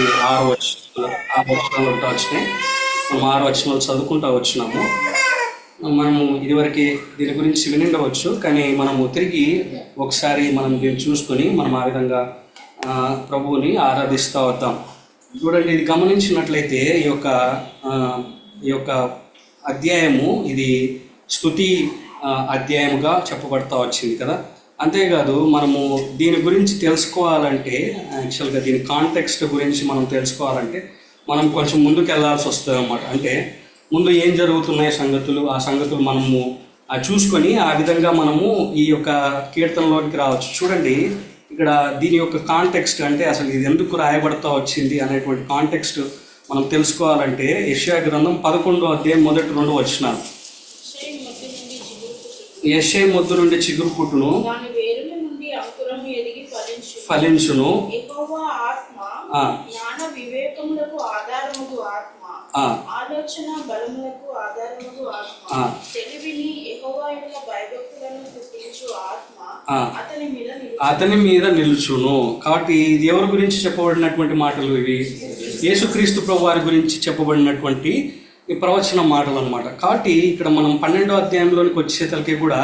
ఈ ఆరు వచనాలు ఆరు వచనాలు ఉంటా వచ్చినాయి. మనం ఆరు వచనాలు చదువుకుంటా వచ్చినాము. మనము ఇదివరకు దీని గురించి వినిండవచ్చు కానీ మనము తిరిగి ఒకసారి మనం దీన్ని చూసుకొని మనం ఆ విధంగా ప్రభువుని ఆరాధిస్తూ వద్దాం. చూడండి ఇది గమనించినట్లయితే ఈ యొక్క ఈ యొక్క అధ్యాయము ఇది స్థుతి అధ్యాయముగా చెప్పబడతా వచ్చింది కదా. అంతేకాదు మనము దీని గురించి తెలుసుకోవాలంటే యాక్చువల్గా దీని కాంటెక్స్ట్ గురించి మనం తెలుసుకోవాలంటే మనం కొంచెం ముందుకు వెళ్ళాల్సి వస్తుంది అనమాట అంటే ముందు ఏం జరుగుతున్నాయి సంగతులు ఆ సంగతులు మనము చూసుకొని ఆ విధంగా మనము ఈ యొక్క కీర్తనలోనికి రావచ్చు. చూడండి ఇక్కడ దీని యొక్క కాంటెక్స్ట్ అంటే అసలు ఇది ఎందుకు రాయబడతా వచ్చింది అనేటువంటి కాంటెక్స్ట్ మనం తెలుసుకోవాలంటే యష్యా గ్రంథం పదకొండో అధ్యాయం మొదటి రెండు వచ్చినారు యెషయా మొద్దు నుండి చిగురు పుట్టును దాని వేరుల నుండి అంకురము ఎదిగి ఫలించు ఫలించును యెహోవా ఆత్మ ఆ. ఆలోచన బలములకు ఆధారముగు ఆత్మ. తెలివిని యొక్క భయభక్తులను పుట్టించు ఆత్మ ఆ. అతని మీద అతని మీద నిలుచును. కాబట్టి ఇది ఎవరి గురించి చెప్పబడినటువంటి మాటలు ఇవి? యేసుక్రీస్తు. ప్రభు వారి గురించి చెప్పబడినటువంటి ఈ ప్రవచన మాటలు అనమాట కాబట్టి ఇక్కడ మనం పన్నెండో అధ్యాయంలోనికి వచ్చేతలకి కూడా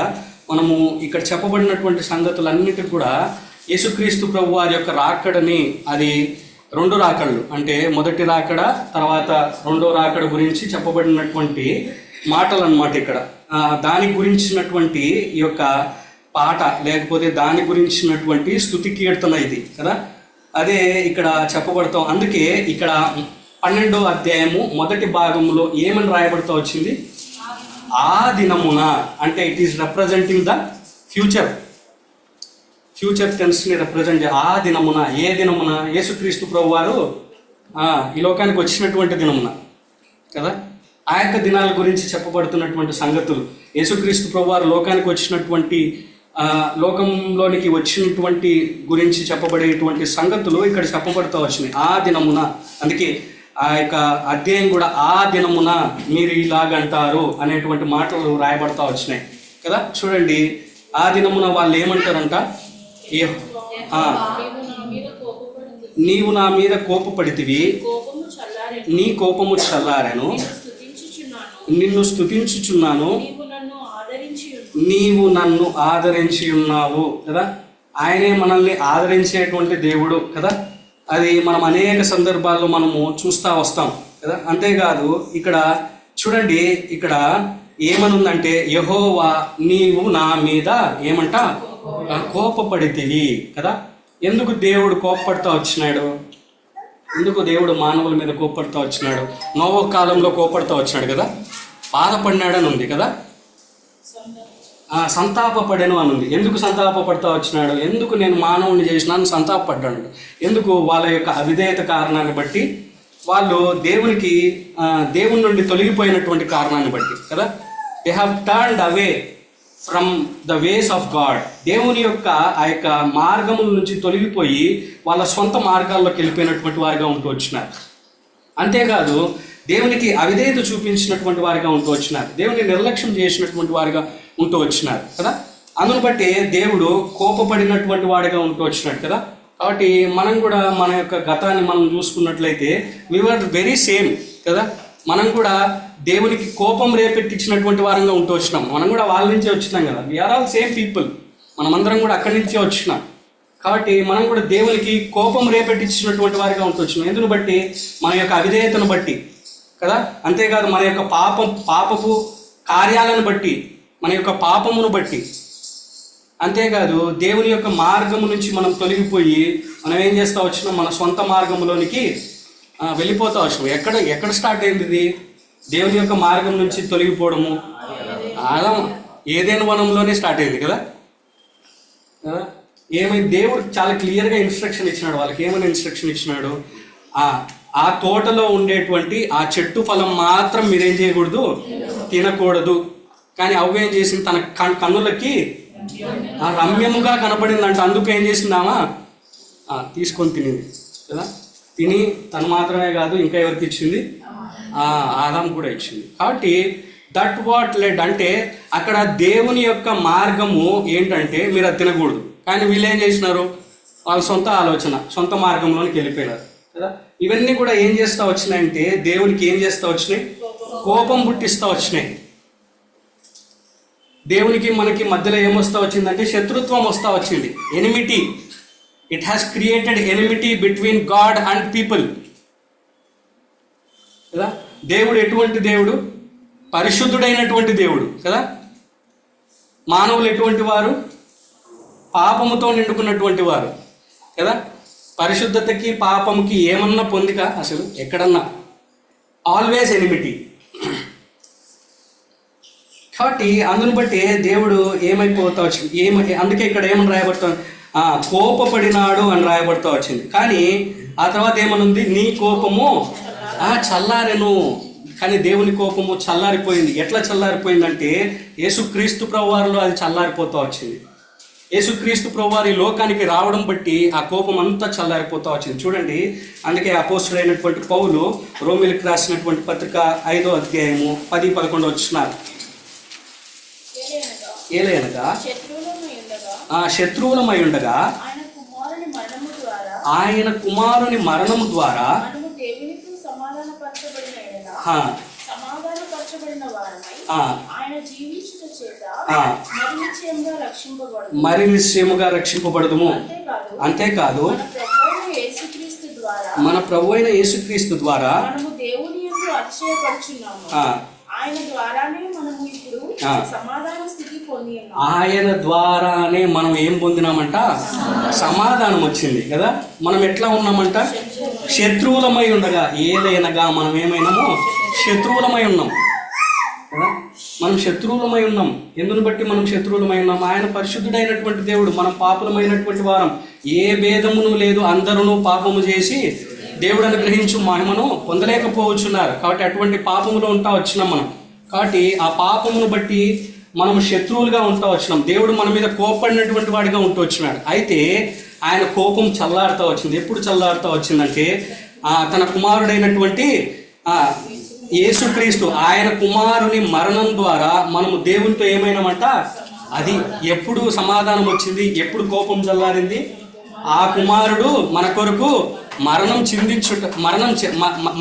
మనము ఇక్కడ చెప్పబడినటువంటి సంగతులన్నిటికి కూడా యేసుక్రీస్తు ప్రభు వారి యొక్క రాకడని అది రెండు రాకడలు. అంటే మొదటి రాకడ తర్వాత రెండో రాకడ గురించి చెప్పబడినటువంటి మాటలు అన్నమాట ఇక్కడ దాని గురించినటువంటి ఈ యొక్క పాట లేకపోతే దాని గురించినటువంటి స్థుతి కీర్తన ఇది కదా? అదే ఇక్కడ చెప్పబడతాం. అందుకే ఇక్కడ పన్నెండో అధ్యాయము మొదటి భాగంలో ఏమని రాయబడుతూ వచ్చింది? ఆ దినమున అంటే it is representing the future future టెన్స్ని represent ఆ దినమున ఏ దినమున? యేసుక్రీస్తు ప్రభు వారు ఈ లోకానికి వచ్చినటువంటి దినమున కదా? ఆ యొక్క దినాల గురించి చెప్పబడుతున్నటువంటి సంగతులు. యేసుక్రీస్తు ప్రభు వారు లోకానికి వచ్చినటువంటి లోకంలోనికి వచ్చినటువంటి గురించి చెప్పబడేటువంటి సంగతులు ఇక్కడ చెప్పబడుతూ వచ్చినాయి. ఆ దినమున అందుకే ఆ యొక్క అధ్యాయం కూడా ఆ దినమున మీరు ఇలాగంటారు అనేటువంటి మాటలు రాయబడతా వచ్చినాయి. కదా? చూడండి. ఆ దినమున వాళ్ళు ఏమంటారంట? ఏ నీవు నా మీద కోపు పడితివి కోపపడితివి. నీ కోపము చల్లారెను. నిన్ను స్తుతించుచున్నాను. నీవు నన్ను ఆదరించి ఉన్నావు. నీవు నన్ను ఆదరించి ఉన్నావు. కదా? ఆయనే మనల్ని ఆదరించేటువంటి దేవుడు. కదా? అది మనం అనేక సందర్భాల్లో మనము చూస్తూ వస్తాం కదా? అంతేకాదు ఇక్కడ చూడండి ఇక్కడ ఏమనుందంటే యహోవా నీవు నా మీద ఏమంట కోపపడితివి కదా? ఎందుకు దేవుడు కోపపడతా వచ్చినాడు? ఎందుకు దేవుడు మానవుల మీద కోపడుతూ వచ్చినాడు? నోవ కాలంలో కోపడుతూ వచ్చినాడు కదా? బాధపడినాడని ఉంది కదా? సంతాపపడెను అని ఉంది ఎందుకు సంతాపపడతా వచ్చినాడు? ఎందుకు నేను మానవుని చేసినాను సంతాపపడ్డాడు. ఎందుకు వాళ్ళ యొక్క అవిధేయత కారణాన్ని బట్టి? వాళ్ళు దేవునికి దేవుని నుండి తొలగిపోయినటువంటి కారణాన్ని బట్టి కదా? They have turned away from the ways of God దేవుని యొక్క ఆ యొక్క మార్గముల నుంచి తొలగిపోయి వాళ్ళ సొంత మార్గాల్లోకి వెళ్ళిపోయినటువంటి వారిగా ఉంటూ వచ్చినారు. అంతేకాదు దేవునికి అవిధేయత చూపించినటువంటి వారిగా ఉంటూ వచ్చినారు. దేవుని నిర్లక్ష్యం చేసినటువంటి వారిగా ఉంటూ వచ్చినారు కదా? అందును బట్టి దేవుడు కోపపడినటువంటి వాడిగా ఉంటూ వచ్చినాడు కదా? కాబట్టి మనం కూడా మన యొక్క గతాన్ని మనం చూసుకున్నట్లయితే వీఆర్ వెరీ సేమ్ కదా? మనం కూడా దేవునికి కోపం రేపెట్టించినటువంటి వారంగా ఉంటూ వచ్చినాం. మనం కూడా వాళ్ళ నుంచే వచ్చినాం కదా? వీఆర్ ఆల్ సేమ్ పీపుల్ మనమందరం కూడా అక్కడి నుంచే వచ్చినాం. కాబట్టి మనం కూడా దేవునికి కోపం రేపెట్టించినటువంటి వారిగా ఉంటొచ్చును ఎందును బట్టి మన యొక్క అవిధేయతను బట్టి కదా? అంతేకాదు మన యొక్క పాపం పాపపు కార్యాలను బట్టి మన యొక్క పాపమును బట్టి. అంతేకాదు దేవుని యొక్క మార్గము నుంచి మనం తొలగిపోయి మనం ఏం చేస్తా వచ్చినాం? మన సొంత మార్గంలోనికి వెళ్ళిపోతా వచ్చినాం. ఎక్కడ ఎక్కడ స్టార్ట్ అయింది దేవుని యొక్క మార్గం నుంచి తొలగిపోవడము. అలా ఏదైనా వనంలోనే స్టార్ట్ అయింది కదా? కదా? ఏమై దేవుడు చాలా క్లియర్గా ఇన్స్ట్రక్షన్ ఇచ్చినాడు. వాళ్ళకి ఏమైనా ఇన్స్ట్రక్షన్ ఇచ్చినాడు? ఆ ఆ తోటలో ఉండేటువంటి ఆ చెట్టు ఫలం మాత్రం మీరేం చేయకూడదు? తినకూడదు. కానీ అవ్వ ఏం చేసింది? తన కన్- కన్నులకి ఆ రమ్యముగా కనపడిందంట అందుకు ఏం చేసిందామా తీసుకొని తినింది. కదా? తిని తను మాత్రమే కాదు ఇంకా ఎవరికి ఇచ్చింది? ఆదాం కూడా ఇచ్చింది. కాబట్టి దట్ వాట్ లెడ్ అంటే అక్కడ దేవుని యొక్క మార్గము ఏంటంటే మీరు అది తినకూడదు. కానీ వీళ్ళు ఏం చేసినారు? వాళ్ళ సొంత ఆలోచన సొంత మార్గంలోనికి వెళ్ళిపోయినారు. కదా? ఇవన్నీ కూడా ఏం చేస్తూ వచ్చినాయంటే దేవునికి ఏం చేస్తూ వచ్చినాయి? కోపం పుట్టిస్తూ వచ్చినాయి. దేవునికి మనకి మధ్యలో ఏమొస్తా వచ్చిందంటే శత్రుత్వం వస్తా వచ్చింది. Enmity it has created enmity between God and people కదా? దేవుడు ఎటువంటి దేవుడు? పరిశుద్ధుడైనటువంటి దేవుడు. కదా? మానవులు ఎటువంటి వారు? పాపముతో నిండుకున్నటువంటి వారు. కదా? పరిశుద్ధతకి పాపముకి ఏమన్నా పొందిక? అసలు ఎక్కడన్నా. ఆల్వేస్ ఎనిమిటీ కాబట్టి అందును బట్టి దేవుడు ఏమైపోతా వచ్చింది? ఏమై అందుకే ఇక్కడ ఏమని రాయబడుతుంది? ఆ, కోపపడినాడు అని రాయబడతా వచ్చింది. కానీ ఆ తర్వాత ఏమనుంది? నీ కోపము ఆ చల్లారెను. కానీ దేవుని కోపము చల్లారిపోయింది. ఎట్లా చల్లారిపోయిందంటే యేసుక్రీస్తు ప్రభువారిలో అది చల్లారిపోతూ వచ్చింది. యేసుక్రీస్తు ప్రభువారి లోకానికి రావడం బట్టి ఆ కోపం అంతా చల్లారిపోతా వచ్చింది. చూడండి అందుకే అపోస్టుడైనటువంటి పౌలు రోమిలకు రాసినటువంటి పత్రిక ఐదో అధ్యాయము పది పదకొండు వచ్చినారు. ఏలయనగా శత్రువులమై ఉండగా? ఆయన కుమారుని మరణము ద్వారా. మరి నిశ్చయముగా రక్షింపబడదుము. అంతేకాదు మన ప్రభువైన యేసుక్రీస్తు ద్వారా మన ప్రభు అయిన యేసుక్రీస్తు ద్వారా ఆయన ద్వారానే మనము ఇప్పుడు. సమాధాన స్థితి ఆయన ద్వారానే మనం ఏం పొందినామంట? సమాధానం వచ్చింది కదా? మనం ఎట్లా ఉన్నామంట? శత్రువులమై ఉండగా. ఏదైనగా మనం ఏమైనామో? శత్రువులమై ఉన్నాం కదా? మనం శత్రువులమై ఉన్నాం. ఎందుని బట్టి మనం శత్రువులమై ఉన్నాం? ఆయన పరిశుద్ధుడైనటువంటి దేవుడు మనం పాపులమైనటువంటి వారం. ఏ భేదమును లేదు అందరూ పాపము చేసి దేవుడు అనుగ్రహించు మహిమను పొందలేకపోవచ్చున్నారు. కాబట్టి అటువంటి పాపములో ఉంటా వచ్చినాం మనం. కాబట్టి ఆ పాపమును బట్టి మనం శత్రువులుగా ఉంటా వచ్చినాం దేవుడు మన మీద కోపడినటువంటి వాడిగా ఉంటూ వచ్చినాడు అయితే ఆయన కోపం చల్లారుతా వచ్చింది. ఎప్పుడు చల్లారుతా వచ్చిందంటే తన కుమారుడైనటువంటి యేసుక్రీస్తు ఆయన కుమారుని మరణం ద్వారా మనము దేవునితో ఏమైనామంట? అది ఎప్పుడు సమాధానం వచ్చింది? ఎప్పుడు కోపం చల్లారింది? ఆ కుమారుడు మన కొరకు మరణం చిందించుట మరణం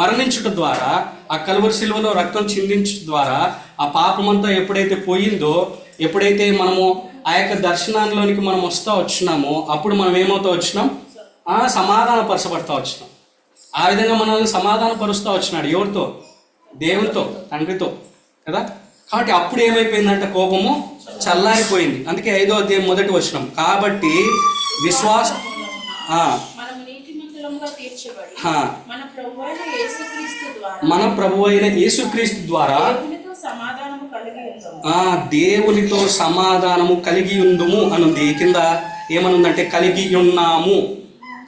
మరణించుట ద్వారా ఆ కలువరి శిలువలో రక్తం చిందించుట ద్వారా ఆ పాపమంతా ఎప్పుడైతే పోయిందో ఎప్పుడైతే మనము ఆ యొక్క దర్శనాల్లోనికి మనం వస్తూ వచ్చినామో అప్పుడు మనం ఏమవుతా వచ్చినాం? సమాధాన పరచబడతా వచ్చినాం. ఆ విధంగా మనల్ని సమాధాన పరుస్తూ వచ్చినాడు ఎవరితో? దేవునితో తండ్రితో కదా? కాబట్టి అప్పుడు ఏమైపోయిందంటే కోపము? చల్లారిపోయింది. అందుకే ఐదో అధ్యాయం మొదటి వచ్చినాం కాబట్టి విశ్వాస ఆ, మనము నీతిమంతులముగా తీర్చబడి ఆ, మన ప్రభు అయిన యేసుక్రీస్తు ద్వారా దేవునితో సమాధానము కలిగి ఉన్నాము ఆ దేవునితో సమాధానము కలిగి ఉందుము అనుంది. కింద ఏమనుందంటే కలిగి ఉన్నాము.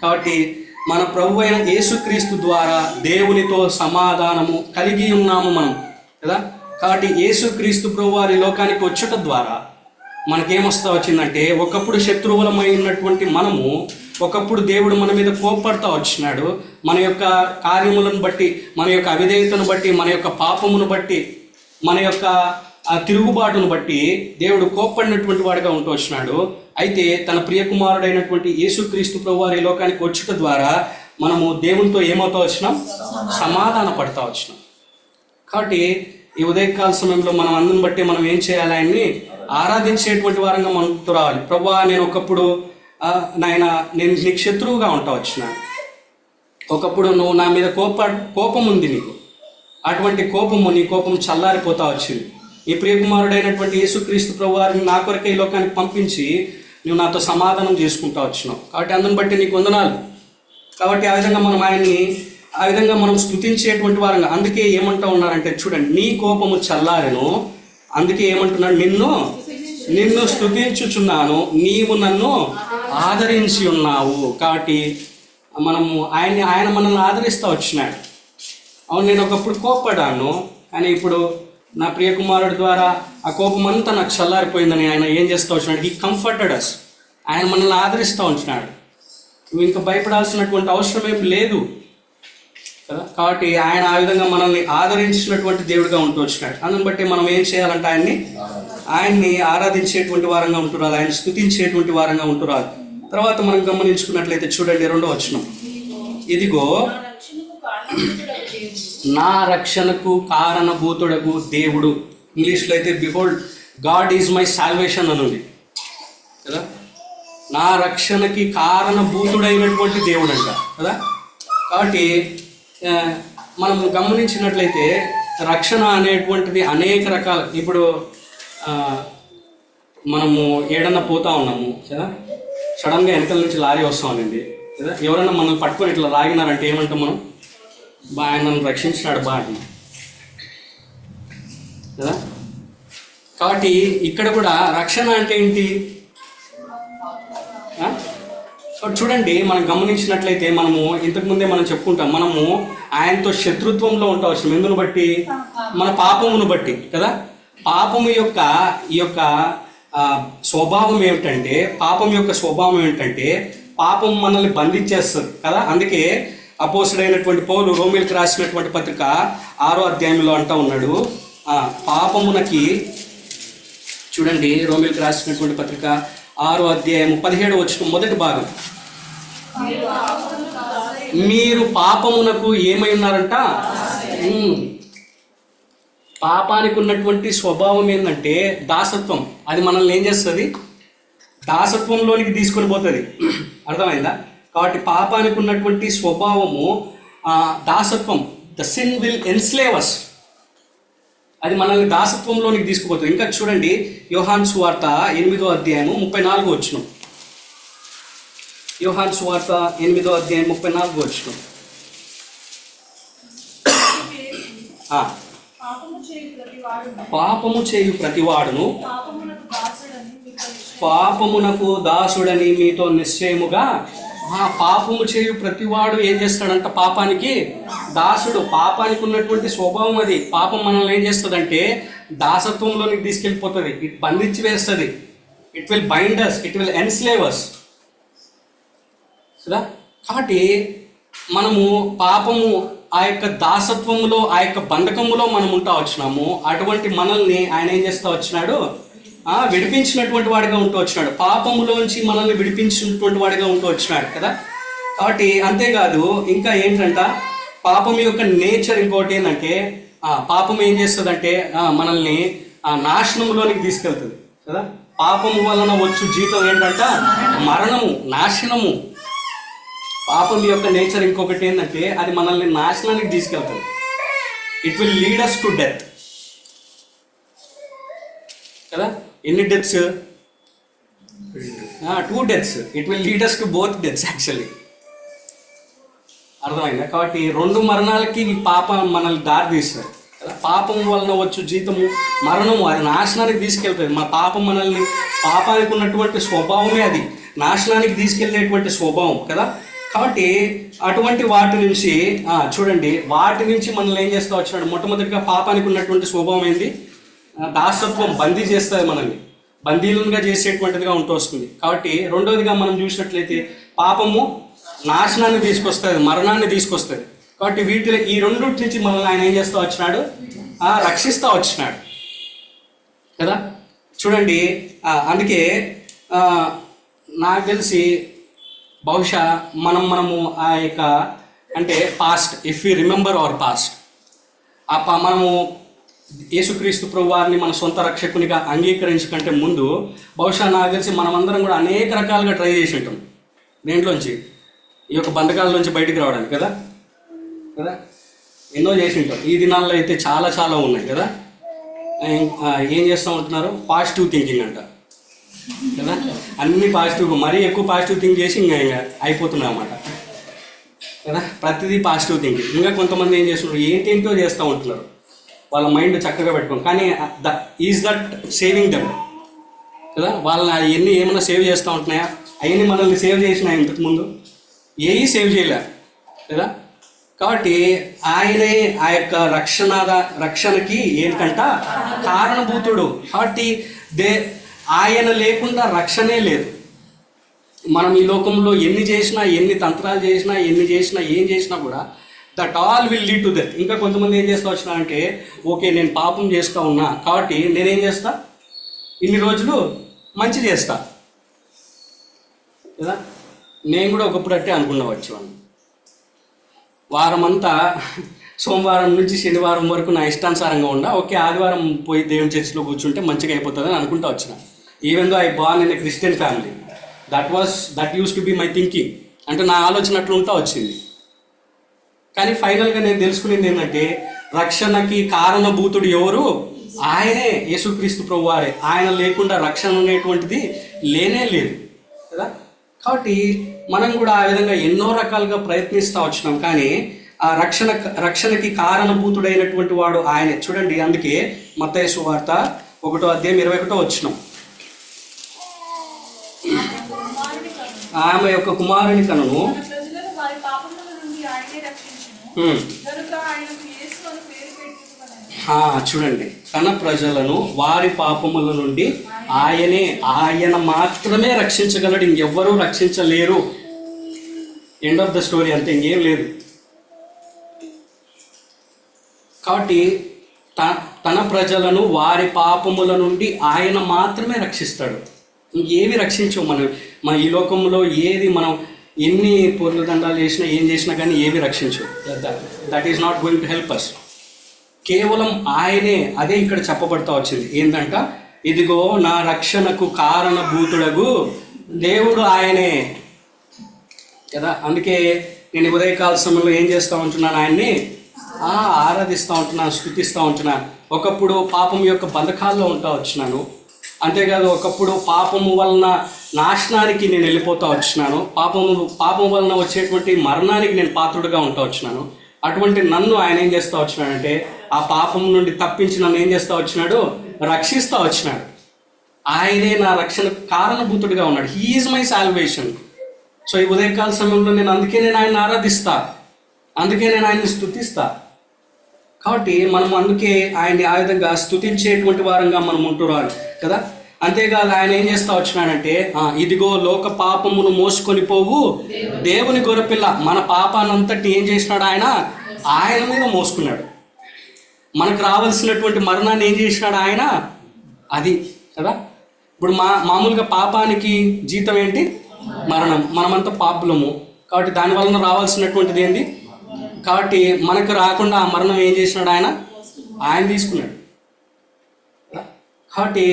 కాబట్టి మన ప్రభు అయిన యేసుక్రీస్తు ద్వారా దేవునితో సమాధానము కలిగి ఉన్నాము మనం కదా? కాబట్టి యేసుక్రీస్తు ప్రభు వారి లోకానికి వచ్చుట ద్వారా మనకేమొస్తా వచ్చిందంటే ఒకప్పుడు శత్రువులమై ఉన్నటువంటి మనము ఒకప్పుడు దేవుడు మన మీద కోప్పడతా వచ్చినాడు. మన యొక్క కార్యములను బట్టి మన యొక్క అవిధేయతను బట్టి మన యొక్క పాపమును బట్టి మన యొక్క ఆ తిరుగుబాటును బట్టి దేవుడు కోప్పడినటువంటి వాడిగా ఉంటూ వచ్చినాడు. అయితే తన ప్రియకుమారుడైనటువంటి యేసుక్రీస్తు ప్రభు వారి లోకానికి వచ్చుట ద్వారా మనము దేవునితో ఏమవుతా వచ్చినాం? సమాధాన పడతా వచ్చినాం. కాబట్టి ఈ ఉదయకాల సమయంలో మనం అందరిని బట్టి మనం ఏం చేయాలి ఆయన్ని? ఆరాధించేటువంటి వారంగా మనకు రావాలి. ప్రభా నేను ఒకప్పుడు నాయన నేను నీకు శత్రువుగా ఉంటా వచ్చిన. ఒకప్పుడు నువ్వు నా మీద కోప కోపం ఉంది నీకు. అటువంటి కోపము నీ కోపం చల్లారిపోతా వచ్చింది. ఈ ప్రియకుమారుడైనటువంటి యేసుక్రీస్తు ప్రభు వారిని నా కొరకే ఈ లోకానికి పంపించి నువ్వు నాతో సమాధానం చేసుకుంటా వచ్చినావు. కాబట్టి అందుని బట్టి నీకు వందనాలు. కాబట్టి ఆ విధంగా మనం ఆయన్ని ఆ విధంగా మనం స్థుతించేటువంటి వారంగా అందుకే ఏమంటా ఉన్నారంటే చూడండి నీ కోపము చల్లారెను అందుకే ఏమంటున్నాడు నిన్ను నిన్ను స్థుతించుచున్నాను నీవు నన్ను ఆదరించి ఉన్నావు కాబట్టి మనము ఆయన్ని ఆయన మనల్ని ఆదరిస్తూ వచ్చినాడు. అవును నేను ఒకప్పుడు కోప్పడాను కానీ ఇప్పుడు నా ప్రియకుమారుడి ద్వారా ఆ కోపం అంతా నాకు చల్లారిపోయిందని ఆయన ఏం చేస్తూ వచ్చినాడు? ఈ కంఫర్టెడ్ అస్ ఆయన మనల్ని ఆదరిస్తూ ఉంటున్నాడు నువ్వు ఇంకా భయపడాల్సినటువంటి అవసరం ఏం లేదు. కదా? కాబట్టి ఆయన ఆ విధంగా మనల్ని ఆదరించినటువంటి దేవుడిగా ఉంటూ వచ్చినాడు. అందుని బట్టి మనం ఏం చేయాలంటే ఆయన్ని ఆయన్ని ఆరాధించేటువంటి వారంగా ఉంటురాలి ఆయన స్థుతించేటువంటి వారంగా ఉంటురాలి తర్వాత మనం గమనించుకున్నట్లయితే చూడండి రెండో వచ్చిన ఇదిగో నా రక్షణకు కారణభూతుడకు దేవుడు. ఇంగ్లీష్లో అయితే behold God is my salvation అని ఉంది. కదా? నా రక్షణకి కారణభూతుడైనటువంటి దేవుడు అంట కదా? కాబట్టి మనం గమనించినట్లయితే రక్షణ అనేటువంటిది అనేక రకాల ఇప్పుడు మనము ఏడన్నా పోతా ఉన్నాము కదా? సడన్గా వెనకల నుంచి లారీ వస్తామనండి కదా? ఎవరైనా మనల్ని పట్టుకొని ఇట్లా లాగినారంటే ఏమంటాం మనం? బా నన్ను రక్షించినాడు బా అని కదా? కాబట్టి ఇక్కడ కూడా రక్షణ అంటే ఏంటి? సో చూడండి మనం గమనించినట్లయితే మనము ఇంతకు ముందే మనం చెప్పుకుంటాం మనము ఆయనతో శత్రుత్వంలో ఉండవచ్చు ఎందును బట్టి మన పాపమును బట్టి కదా? పాపము యొక్క ఈ యొక్క స్వభావం ఏమిటంటే పాపం యొక్క స్వభావం ఏమిటంటే పాపం మనల్ని బంధించేస్తుంది కదా? అందుకే అపోసుడైనటువంటి పౌలు రోమిల్కి రాసినటువంటి పత్రిక ఆరో అధ్యాయంలో అంటా ఉన్నాడు పాపమునకి చూడండి రోమిల్కి రాసినటువంటి పత్రిక ఆరో అధ్యాయం పదిహేడు వచ్చిన మొదటి భాగం. మీరు పాపమునకు ఏమై ఉన్నారంట? పాపానికి ఉన్నటువంటి స్వభావం ఏంటంటే దాసత్వం. అది మనల్ని ఏం చేస్తుంది? దాసత్వంలోనికి తీసుకొని పోతుంది. అర్థమైందా? కాబట్టి పాపానికి ఉన్నటువంటి స్వభావము దాసత్వం. ద సిన్ విల్ ఎన్స్లేవస్ అది మనల్ని దాసత్వంలోనికి తీసుకుపోతుంది. ఇంకా చూడండి యోహాన్ సువార్త ఎనిమిదో అధ్యాయము ముప్పై నాలుగు వచ్చిన యోహాన్ సువార్త ఎనిమిదో అధ్యాయం ముప్పై నాలుగు వచ్చిన పాపము చేయు ప్రతివాడును. పాపమునకు దాసుడని మీతో నిశ్చయముగా ఆ పాపము చేయు ప్రతివాడు ఏం చేస్తాడంట పాపానికి? దాసుడు పాపానికి ఉన్నటువంటి స్వభావం అది. పాపం మనల్ని ఏం చేస్తుందంటే దాసత్వంలోనికి తీసుకెళ్ళిపోతుంది. ఇట్ బంధించి వేస్తుంది. It will bind us it will enslave us కదా? కాబట్టి మనము పాపము ఆ యొక్క దాసత్వములో ఆ యొక్క బంధకములో మనం ఉంటా వచ్చినాము. అటువంటి మనల్ని ఆయన ఏం చేస్తా వచ్చినాడు? విడిపించినటువంటి వాడిగా ఉంటూ వచ్చినాడు. పాపములోంచి మనల్ని విడిపించినటువంటి వాడిగా ఉంటూ వచ్చినాడు కదా? కాబట్టి అంతేకాదు ఇంకా ఏంటంట? పాపం యొక్క నేచర్ ఇంకోటి ఏంటంటే ఆ, పాపం ఏం చేస్తుందంటే మనల్ని ఆ నాశనంలోనికి తీసుకెళ్తుంది కదా? పాపము వలన వచ్చు జీతం ఏంటంట? మరణము నాశనము. పాపం యొక్క నేచర్ ఇంకొకటి ఏంటంటే అది మనల్ని నాశనానికి తీసుకెళ్తుంది. It will lead us to death కదా? ఎన్ని deaths two deaths it will lead us to both deaths actually అర్థమైందా? కాబట్టి రెండు మరణాలకి ఈ పాపం మనల్ని దారి తీస్తారు పాపం వలన వచ్చు జీతము మరణము అది నాశనానికి తీసుకెళ్తుంది. మా పాపం మనల్ని పాపానికి ఉన్నటువంటి స్వభావమే అది. నాశనానికి తీసుకెళ్ళేటువంటి స్వభావం కదా? కాబట్టి అటువంటి వాటి నుంచి చూడండి వాటి నుంచి మనల్ని ఏం చేస్తూ వచ్చినాడు మొట్టమొదటిగా పాపానికి ఉన్నటువంటి స్వభావం ఏంది? దాసత్వం బందీ చేస్తుంది మనల్ని. బందీలుగా చేసేటువంటిదిగా ఉంటూ వస్తుంది. కాబట్టి రెండవదిగా మనం చూసినట్లయితే పాపము నాశనాన్ని తీసుకొస్తుంది మరణాన్ని తీసుకొస్తుంది. కాబట్టి వీటిలో ఈ రెండింటి నుంచి మనల్ని ఆయన ఏం చేస్తూ వచ్చినాడు? ఆ, రక్షిస్తూ వచ్చినాడు. కదా? చూడండి అందుకే నాకు తెలిసి బహుశా మనం మనము ఆ యొక్క అంటే past if you remember our past ఆ ప- మనము యేసుక్రీస్తు ప్రభు వారిని మన సొంత రక్షకునిగా అంగీకరించకంటే ముందు బహుశా నాకు తెలిసి మనమందరం కూడా అనేక రకాలుగా ట్రై చేసి ఉంటాం దేంట్లోంచి? ఈ యొక్క బంధకాలలోంచి బయటికి రావడానికి కదా? కదా? ఎన్నో చేసి ఉంటాం ఈ దినాల్లో అయితే చాలా చాలా ఉన్నాయి కదా? ఏం- ఏం చేస్తూ ఉంటున్నారు పాజిటివ్ థింకింగ్ అంట. కదా? అన్ని పాజిటివ్ మరీ ఎక్కువ పాజిటివ్ థింక్ చేసి ఇంకా ఇంకా అయిపోతున్నాయి అన్నమాట. కదా? ప్రతిదీ పాజిటివ్ థింకింగ్. ఇంకా కొంతమంది ఏం చేస్తున్నారు? ఏంటేంటో చేస్తూ ఉంటున్నారు. వాళ్ళ మైండ్ చక్కగా పెట్టుకోండి. కానీ the is that saving them? కదా వాళ్ళని అవన్నీ ఏమైనా సేవ్ చేస్తూ ఉంటున్నాయా? అవన్నీ మనల్ని సేవ్ చేసినా ఇంతకుముందు ఏవి సేవ్ చేయలే. కదా? కాబట్టి ఆయనే ఆ యొక్క రక్షణ రక్షణకి ఏంటంట కారణభూతుడు. కాబట్టి దే ఆయన లేకుండా రక్షణే లేదు. మనం ఈ లోకంలో ఎన్ని చేసినా ఎన్ని తంత్రాలు చేసినా ఎన్ని చేసినా ఏం చేసినా కూడా that all will lead to death ఇంకా కొంతమంది ఏం చేస్తా వచ్చినా అంటే ఓకే నేను పాపం చేస్తా ఉన్నా కాబట్టి నేనేం చేస్తా? ఇన్ని రోజులు మంచి చేస్తా. కదా? నేను కూడా ఒకప్పుడు అట్టే అనుకున్నవచ్చు వచ్చేవాడిని. వారమంతా సోమవారం నుంచి శనివారం వరకు నా ఇష్టానుసారంగా ఉన్నా ఓకే ఆదివారం పోయి దేవుని చర్చిలో కూర్చుంటే మంచిగా అయిపోతుందని అనుకుంటా వచ్చిన. Even though I born in a Christian family that was that use to be my thinking అంటే నా ఆలోచన అట్లుంటా వచ్చింది. కానీ ఫైనల్గా నేను తెలుసుకునేది ఏంటంటే రక్షణకి కారణభూతుడు ఎవరు? ఆయనే యేసుక్రీస్తు ప్రభువారే. ఆయన లేకుండా రక్షణ అనేటువంటిది లేనే లేదు. కదా? కాబట్టి మనం కూడా ఆ విధంగా ఎన్నో రకాలుగా ప్రయత్నిస్తూ వచ్చినాం. కానీ ఆ రక్షణ రక్షణకి కారణభూతుడైనటువంటి వాడు ఆయనే. చూడండి అందుకే మతయసు వార్త ఒకటో అధ్యాయం ఇరవై ఒకటో వచ్చినాం ఆమె యొక్క కుమారుని కనును తన ప్రజలను వారి పాపముల నుండి ఆయనే రక్షించును హ్మ్, కనుక ఆయనకు యేసు అని పేరు పెట్టుకున్నాను ఆ, చూడండి. తన ప్రజలను వారి పాపముల నుండి ఆయనే ఆయన మాత్రమే రక్షించగలడు ఇంకెవ్వరూ రక్షించలేరు. ఎండ్ ఆఫ్ ద స్టోరీ అంతే ఇంకేం లేదు. కాబట్టి తన ప్రజలను వారి పాపముల నుండి ఆయన మాత్రమే రక్షిస్తాడు. ఇంకేవి రక్షించవు మనం. మన ఈ లోకంలో ఏది మనం ఎన్ని పూర్ల దండాలు చేసినా ఏం చేసినా కానీ ఏవి రక్షించవు that is not going to help us కేవలం ఆయనే అదే ఇక్కడ చెప్పబడతా వచ్చింది. ఏంటంట ఇదిగో నా రక్షణకు కారణభూతుడగు దేవుడు ఆయనే. కదా? అందుకే నేను ఉదయకాల సమయంలో ఏం చేస్తూ ఉంటున్నాను ఆయన్ని? ఆరాధిస్తూ ఉంటున్నాను స్థుతిస్తూ ఉంటున్నాను. ఒకప్పుడు పాపం యొక్క బంధకాల్లో ఉంటా వచ్చినాను. అంతేకాదు ఒకప్పుడు పాపము వలన నాశనానికి నేను వెళ్ళిపోతా వచ్చినాను. పాపము పాపం వలన వచ్చేటువంటి మరణానికి నేను పాత్రుడుగా ఉంటా వచ్చినాను. అటువంటి నన్ను ఆయన ఏం చేస్తా వచ్చినాడంటే ఆ పాపం నుండి తప్పించి నన్ను ఏం చేస్తా వచ్చినాడు? రక్షిస్తా వచ్చినాడు. ఆయనే నా రక్షణ కారణభూతుడిగా ఉన్నాడు. హీఈస్ మై సాల్వేషన్ సో ఈ ఉదయకాల సమయంలో నేను అందుకే నేను ఆయన ఆరాధిస్తా. అందుకే నేను ఆయన్ని స్థుతిస్తా కాబట్టి మనం అందుకే ఆయన్ని ఆ విధంగా స్థుతించేటువంటి వారంగా మనం ఉంటున్నారు కదా? అంతేకాదు ఆయన ఏం చేస్తా వచ్చినాడంటే ఇదిగో లోక పాపమును మోసుకొని పోవు దేవుని గొర్రెపిల్ల మన పాపానంతటి ఏం చేసినాడు ఆయన? ఆయన మీద మోసుకున్నాడు. మనకు రావాల్సినటువంటి మరణాన్ని ఏం చేసినాడు ఆయన? అది కదా? ఇప్పుడు మా మామూలుగా పాపానికి జీతం ఏంటి? మరణం. మనమంతా పాపులము. కాబట్టి దాని వలన రావాల్సినటువంటిది ఏంటి కాబట్టి మనకు రాకుండా ఆ మరణం ఏం చేసినాడు ఆయన? ఆయన తీసుకున్నాడు. కాబట్టి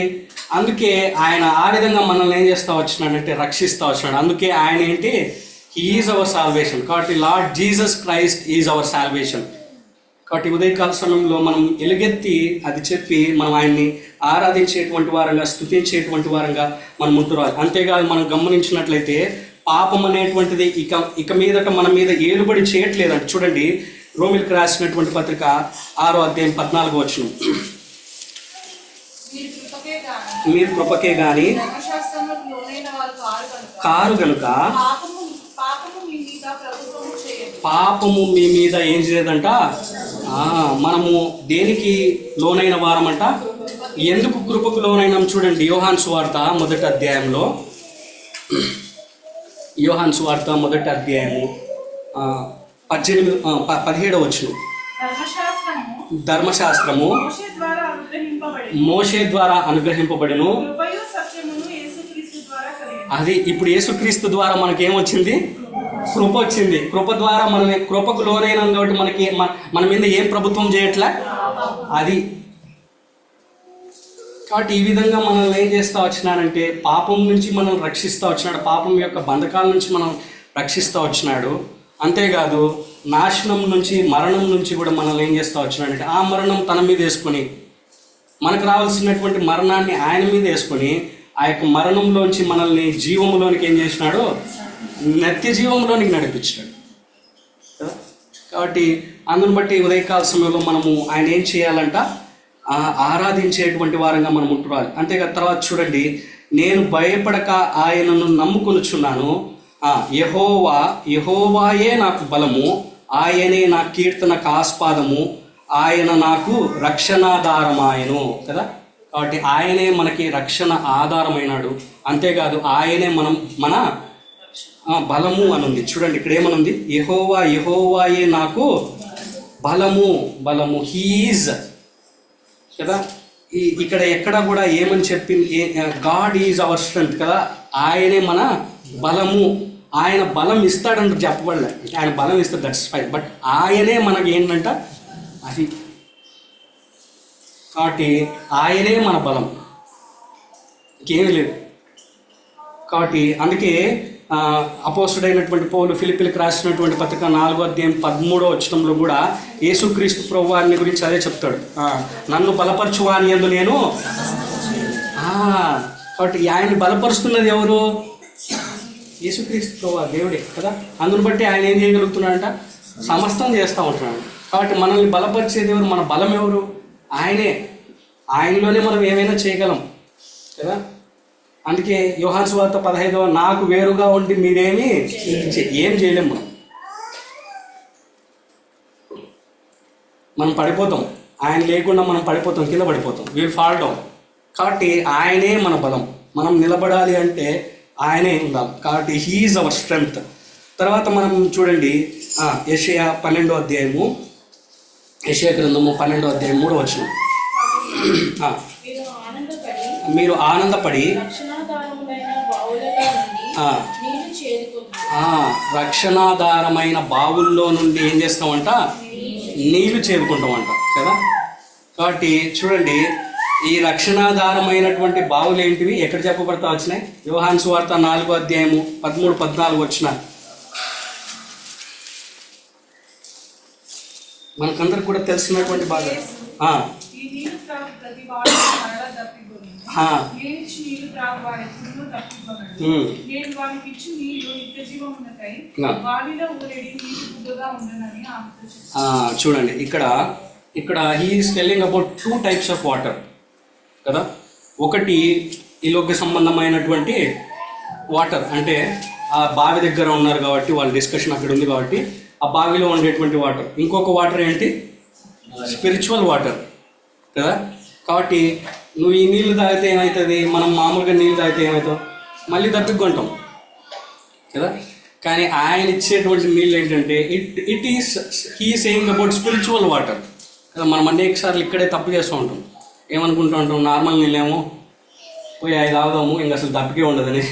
అందుకే ఆయన ఆ విధంగా మనల్ని ఏం చేస్తా వచ్చినాడంటే రక్షిస్తూ వచ్చినాడు. అందుకే ఆయన ఏంటి? ఈజ్ అవర్ సాల్వేషన్ కాబట్టి Lord Jesus Christ is our salvation కాబట్టి ఉదయకాల సమయంలో మనం ఎలుగెత్తి అది చెప్పి మనం ఆయన్ని ఆరాధించేటువంటి వారంగా స్థుతించేటువంటి వారంగా మనం ఉంటురాలి అంతేకాదు మనం గమనించినట్లయితే పాపం అనేటువంటిది ఇక ఇక మీదట మన మీద ఏలుబడి చేయట్లేదంట. చూడండి రోమిల్కి రాసినటువంటి పత్రిక ఆరో అధ్యాయం పద్నాలుగు వచ్చిన మీరు కృపకే గాని కారు కనుక గనుక పాపము మీ మీద ఏం చేయదంట? మనము దేనికి లోనైన వారమంట? ఎందుకు కృపకు లోనైనాం? చూడండి యోహాన్ సువార్త మొదటి అధ్యాయంలో. యోహాన్ సువార్త మొదటి అధ్యాయము పద్దెనిమిది పదిహేడవ వచ్చును ధర్మశాస్త్రము మోషే ద్వారా అనుగ్రహింపబడిను. అది ఇప్పుడు యేసుక్రీస్తు ద్వారా మనకేమొచ్చింది? కృప వచ్చింది కృప ద్వారా మనం కృపకు లోనైనాం కాబట్టి మనకి మన మన మీద ఏం ప్రభుత్వం చేయట్లే? అది కాబట్టి ఈ విధంగా మనల్ని ఏం చేస్తూ వచ్చినాడంటే పాపం నుంచి మనం రక్షిస్తూ వచ్చినాడు. పాపం యొక్క బంధకాల నుంచి మనం రక్షిస్తూ వచ్చినాడు. అంతేకాదు నాశనం నుంచి మరణం నుంచి కూడా మనల్ని ఏం చేస్తూ వచ్చినాడంటే ఆ మరణం తన మీద వేసుకొని మనకు రావాల్సినటువంటి మరణాన్ని ఆయన మీద వేసుకొని ఆ యొక్క మరణంలోంచి మనల్ని జీవంలోనికి ఏం చేసినాడు? నిత్య జీవంలోనికి నడిపించాడు కాబట్టి అందుని బట్టి ఉదయకాల సమయంలో మనము ఆయన ఏం చేయాలంట? ఆరాధించేటువంటి వారంగా మనం ఉంటున్నాలి అంతేగా తర్వాత చూడండి నేను భయపడక ఆయనను నమ్ముకొనుచున్నాను. యహోవా యహోవాయే నాకు బలము ఆయనే నా కీర్తనకు ఆస్పాదము ఆయన నాకు రక్షణాధారమాయను కదా? కాబట్టి ఆయనే మనకి రక్షణ ఆధారమైనాడు. అంతేకాదు ఆయనే మనం మన బలము అని ఉంది చూడండి ఇక్కడ ఏమనుంది? యహోవా యహోవాయే నాకు బలము బలము. హీజ్ కదా? ఈ ఇక్కడ ఎక్కడ కూడా ఏమని చెప్పింది? గాడ్ ఈజ్ అవర్ స్ట్రెంత్ కదా? ఆయనే మన బలము. ఆయన బలం ఇస్తాడంటే చెప్పబడలే. ఆయన బలం ఇస్తాడు దట్స్ ఫైన్ బట్ ఆయనే మనకి ఏంటంట? అది కాబట్టి ఆయనే మన బలం. ఇంకేమీ లేదు. కాబట్టి అందుకే అపోసుడైనటువంటి పౌలు ఫిలిపిలకు రాసినటువంటి పత్రిక నాలుగో అధ్యాయం పదమూడో వచ్చడంలో కూడా యేసుక్రీస్తు ప్రభు వారిని గురించి అదే చెప్తాడు. నన్ను నన్ను బలపరచువాని ఎందు నేను కాబట్టి ఆయన్ని బలపరుస్తున్నది ఎవరు? యేసుక్రీస్తు ప్రభు దేవుడే కదా? అందుని బట్టి ఆయన ఏం చేయగలుగుతున్నాడంట? సమస్తం చేస్తూ ఉంటున్నాడు. కాబట్టి మనల్ని బలపరిచేది ఎవరు? మన బలం ఎవరు? ఆయనే. ఆయనలోనే మనం ఏమైనా చేయగలం. కదా? అందుకే యోహాన్ సువార్త పదహైదవ నాకు వేరుగా ఉండి మీరేమి ఏం చేయలేము. మనం మనం పడిపోతాం. ఆయన లేకుండా మనం పడిపోతాం కింద పడిపోతాం. వీళ్ళు ఫాల్ డౌన్ కాబట్టి ఆయనే మన బలం. మనం నిలబడాలి అంటే ఆయనే ఉండాలి. కాబట్టి హీఈస్ అవర్ స్ట్రెంగ్త్ తర్వాత మనం చూడండి యషయా పన్నెండో అధ్యాయము ఏషియా గ్రంథము పన్నెండో అధ్యాయం మూడో వచ్చిన మీరు ఆనందపడి మీరు ఆనందపడి రక్షణాధారములైన బావులలో నుండి ఆ, నీరు చేదుకుంది ఆ, రక్షణాధారమైన బావుల్లో నుండి ఏం చేస్తామంట నీళ్ళు చేరుకుంటామంట కదా? కాబట్టి చూడండి ఈ రక్షణాధారమైనటువంటి బావులు ఏంటివి? ఎక్కడ చెప్పబడతా వచ్చినాయి యోహాన్ సువార్త నాలుగో అధ్యాయము పదమూడు పద్నాలుగు వచ్చిన. మనకందరికి కూడా తెలిసినటువంటి బాగా. నేను ఇచ్చి ఊరేడి ఉండనని చూడండి ఇక్కడ ఇక్కడ he is telling about two types of water కదా? ఒకటి ఈలోక సంబంధమైనటువంటి వాటర్ అంటే ఆ బావి దగ్గర ఉన్నారు కాబట్టి వాళ్ళ డిస్కషన్ అక్కడ ఉంది కాబట్టి ఆ బావిలో ఉండేటువంటి వాటర్ ఇంకొక వాటర్ ఏంటి? స్పిరిచువల్ వాటర్ కదా? కాబట్టి నువ్వు ఈ నీళ్ళు తాగితే ఏమవుతుంది మనం మామూలుగా నీళ్ళు తాగితే ఏమవుతాం మళ్ళీ తప్పికొంటాం. కదా? కానీ ఆయన ఇచ్చేటువంటి నీళ్ళు ఏంటంటే it it is he saying about spiritual water కదా మనం అనేక సార్లు ఇక్కడే తప్పు చేస్తూ ఉంటాం. ఏమనుకుంటూ ఉంటాం? నార్మల్ నీళ్ళేమో పోయి అవి తాగుదాము ఇంకా అసలు తప్పికే ఉండదని.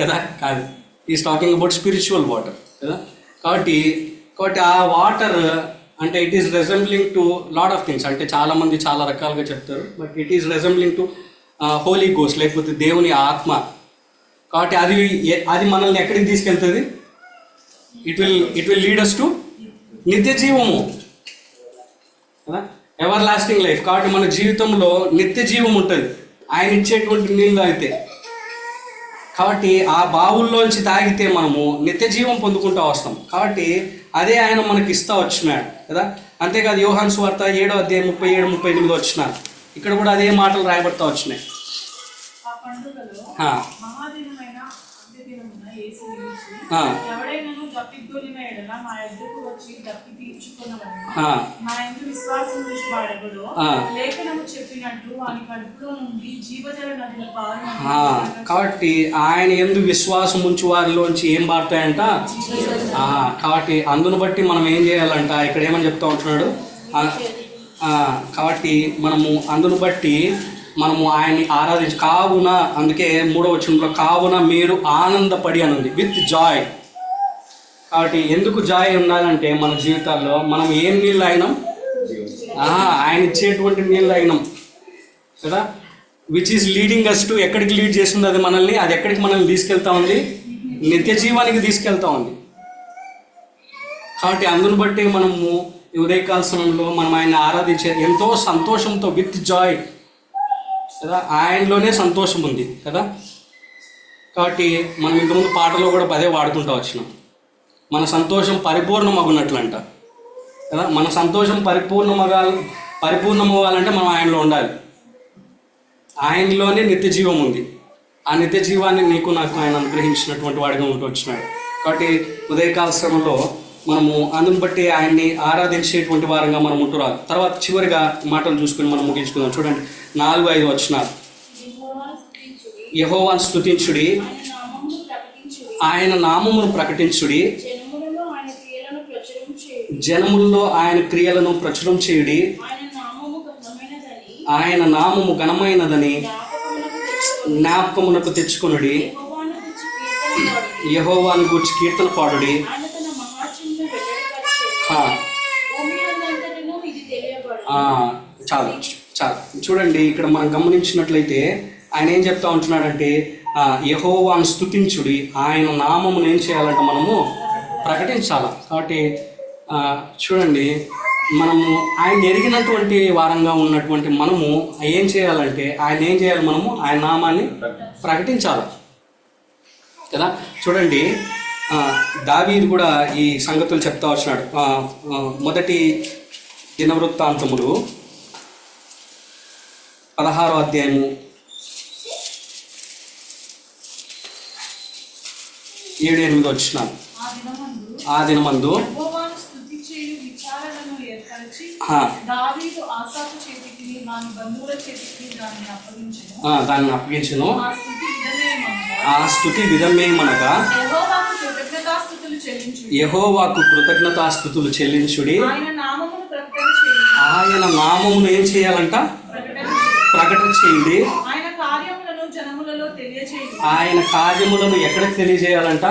కదా? కాదు. Is talking about spiritual water కదా? కాబట్టి కాబట్టి ఆ వాటర్ అంటే it is resembling to lot of things అంటే చాలామంది చాలా రకాలుగా చెప్తారు. But it is resembling to holy goes లేకపోతే దేవుని ఆత్మ. కాబట్టి అది అది మనల్ని ఎక్కడికి తీసుకెళ్తుంది? It will it will lead us to నిత్య జీవము. కదా? ఎవర్ లాస్టింగ్ లైఫ్ కాబట్టి మన జీవితంలో నిత్య జీవం ఉంటుంది. ఆయన ఇచ్చేటువంటి నీళ్ళు అయితే. కాబట్టి ఆ బావుల్లోంచి తాగితే మనము నిత్య జీవం పొందుకుంటూ వస్తాం. కాబట్టి అదే ఆయన మనకి ఇస్తా వచ్చినాడు కదా? అంతేకాదు యోహాన్ స్వార్త ఏడో అధ్యాయం ముప్పై ఏడు ముప్పై ఎనిమిది వచ్చినారు. ఇక్కడ కూడా అదే మాటలు రాయబడతా వచ్చినాయి ఆ పండుగలో ఆ, మహాదినమైన అంత్యదినమున యేసు నిలిచి ఆ, ఎవడైనాను దప్పిగొలిన ఎడల మా ఎద్దుకు వచ్చి దప్పి తీర్చుకున్నవని ఆ, మా ఎందు విశ్వాసం చూసి వాడెవడో ఆ. లేఖనము చెప్పినట్టు వాని కడుపులో నుండి జీవజల నదుల పాలు ఆ, కాబట్టి ఆయన ఎందు విశ్వాసం ఉంచి వారిలోంచి ఏం పారుతాయంట? కాబట్టి అందును బట్టి మనం ఏం చేయాలంట? ఇక్కడ ఏమని చెప్తా ఉంటున్నాడు? కాబట్టి మనము అందును బట్టి మనము ఆయన్ని ఆరాధించి కావున అందుకే మూడవ వచనంలో కావున మీరు ఆనందపడి అని ఉంది విత్ జాయ్ కాబట్టి ఎందుకు జాయ్ ఉండాలంటే మన జీవితాల్లో మనం ఏం నీళ్ళు అయినాం? ఆహా ఆయన ఇచ్చేటువంటి నీళ్ళు అయినాం. కదా? Which is leading us to ఎక్కడికి లీడ్ చేస్తుంది అది మనల్ని? అది ఎక్కడికి మనల్ని తీసుకెళ్తా ఉంది? నిత్య జీవానికి తీసుకెళ్తా ఉంది. కాబట్టి అందును బట్టి మనము ఉదయకాల సమయంలో మనం ఆయన ఆరాధించే ఎంతో సంతోషంతో విత్ జాయ్ కదా? ఆయనలోనే సంతోషం ఉంది కదా? కాబట్టి మనం ఇంతకుముందు పాటలో కూడా పదే వాడుకుంటూ వచ్చినాం. మన సంతోషం పరిపూర్ణమగునట్లంట కదా? మన సంతోషం పరిపూర్ణమగా పరిపూర్ణమవ్వాలంటే మనం ఆయనలో ఉండాలి. ఆయనలోనే నిత్య జీవం ఉంది. ఆ నిత్య జీవాన్ని నీకు నాకు ఆయన అనుగ్రహించినటువంటి వాడిగా ఉంటూ వచ్చినాడు. కాబట్టి ఉదయకాల శ్రమలో మనము అందుని బట్టి ఆయన్ని ఆరాధించేటువంటి వారంగా మనం ఉంటురాలి తర్వాత చివరిగా మాటలు చూసుకుని మనం ముగించుకుందాం. చూడండి నాలుగు ఐదు వచ్చినారు యహోవాన్ స్థుతించుడి ఆయన నామమును ప్రకటించుడి. జనముల్లో ఆయన క్రియలను ప్రచురం చేయుడి. ఆయన నామము ఘనమైనదని జ్ఞాపకమునకు తెచ్చుకొనుడి. యహోవాను తెచ్చి కీర్తన పాడుడి ఆయన తన మహాత్మ్యమును వెల్లడిపరిచెను. ఆ, భూమి అందంతటను ఇది తెలియబడు ఆ, చాలు. చాలు. చూడండి ఇక్కడ మనం గమనించినట్లయితే ఆయన ఏం చెప్తా ఉంటున్నాడంటే యహోవాను స్థుతించుడి స్తుతించుడి ఆయన నామమును ఏం చేయాలంటే మనము ప్రకటించాలి? కాబట్టి చూడండి మనము ఆయన ఎరిగినటువంటి వారంగా ఉన్నటువంటి మనము ఏం చేయాలంటే ఆయన ఏం చేయాలి మనము? ఆయన నామాన్ని ప్రకటించాలి? కదా? చూడండి దావీది కూడా ఈ సంగతులు చెప్తా వచ్చినాడు. మొదటి దినవృత్తాంతములు పదహారో అధ్యాయము. ఏడు ఎనిమిది వచ్చినాను ఆ దినమందు దాన్ని అప్పగించెను. ఆ, స్థుతి విధమేమనగా యెహోవాకు కృతజ్ఞతాస్థుతులు చెల్లించుడి. ఆయన నామమును ఆయన నామమును ఏం చేయాలంట? ప్రకటన చేయి ప్రకటన చేయండి ఆయన కార్యములను ఎక్కడ తెలియజేయాలంట?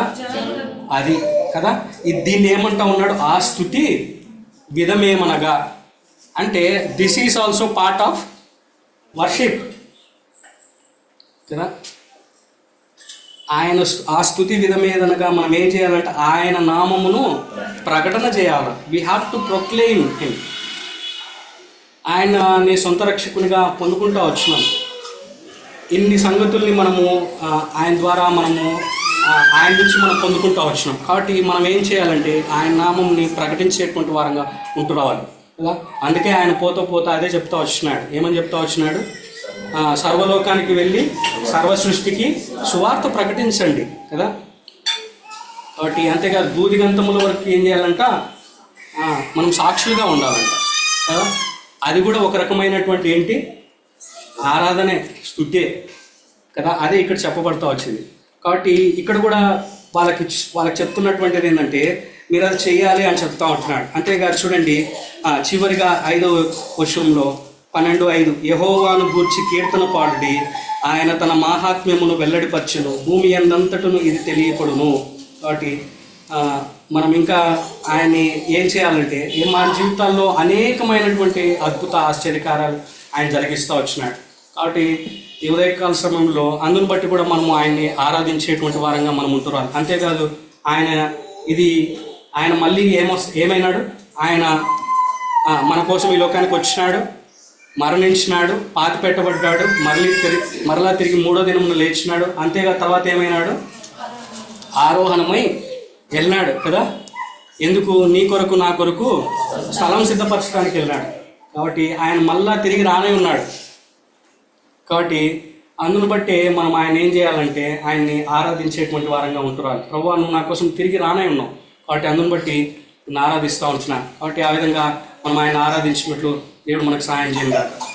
అది కదా? ఇది దీన్ని ఏమంటా ఉన్నాడు? ఆ స్థుతి విధమేమనగా. అంటే this is also part of worship కదా? ఆయన ఆ స్థుతి విధమేదనగా మనం ఏం చేయాలంటే? ఆయన నామమును ప్రకటన చేయాలి. We have to proclaim him ఆయన నీ సొంత రక్షకునిగా పొందుకుంటూ వచ్చినాం. ఇన్ని సంగతుల్ని మనము ఆయన ద్వారా మనము ఆయన నుంచి మనం పొందుకుంటూ వచ్చినాం. కాబట్టి మనం ఏం చేయాలంటే ఆయన నామంని ప్రకటించేటువంటి వారంగా ఉంటూ రావాలి. కదా? అందుకే ఆయన పోతా పోతా అదే చెప్తా వచ్చినాడు. ఏమని చెప్తా వచ్చినాడు? సర్వలోకానికి వెళ్ళి సర్వ సృష్టికి సువార్త ప్రకటించండి. కదా? కాబట్టి అంతేకాదు దూదిగంతముల వరకు ఏం చేయాలంట? మనం సాక్షులుగా ఉండాలంట. కదా? అది కూడా ఒక రకమైనటువంటి ఏంటి? ఆరాధనే స్థుతే కదా? అదే ఇక్కడ చెప్పబడతా వచ్చింది. కాబట్టి ఇక్కడ కూడా వాళ్ళకి వాళ్ళకి చెప్తున్నటువంటిది ఏంటంటే మీరు అది చేయాలి అని చెప్తా ఉంటున్నాడు. అంతేకాదు చూడండి చివరిగా ఐదో వర్షంలో పన్నెండు ఐదు యహోవాను గూర్చి కీర్తన పాడుడి ఆయన తన మాహాత్మ్యమును వెల్లడిపరచును భూమి అందంతటను ఇది తెలియపడును. కాబట్టి మనం ఇంకా ఆయన్ని ఏం చేయాలంటే మన జీవితాల్లో అనేకమైనటువంటి అద్భుత ఆశ్చర్యకారాలు ఆయన జరిగిస్తూ వచ్చినాడు. కాబట్టి ఈ ఉదయకాల సమయంలో అందుని బట్టి కూడా మనము ఆయన్ని ఆరాధించేటువంటి వారంగా మనం ఉంటున్నాం. అంతేకాదు ఆయన ఇది ఆయన మళ్ళీ ఏమో ఏమైనాడు? ఆయన మన కోసం ఈ లోకానికి వచ్చినాడు మరణించినాడు పాతి పెట్టబడ్డాడు మళ్ళీ తిరిగి మరలా తిరిగి మూడో దినమున లేచినాడు అంతేగా తర్వాత ఏమైనాడు? ఆరోహణమై వెళ్ళాడు కదా? ఎందుకు? నీ కొరకు నా కొరకు స్థలం సిద్ధపరచడానికి వెళ్ళాడు. కాబట్టి ఆయన మళ్ళా తిరిగి రానే ఉన్నాడు. కాబట్టి అందును బట్టే మనం ఆయన ఏం చేయాలంటే ఆయన్ని ఆరాధించేటువంటి వారంగా ఉంటున్నారు ప్రభు నువ్వు నా కోసం తిరిగి రానే ఉన్నావు. కాబట్టి అందును బట్టి నేను ఆరాధిస్తూ ఉంటున్నాను. కాబట్టి ఆ విధంగా మనం ఆయన ఆరాధించినట్లు దేవుడు మనకు సహాయం చేయగలరు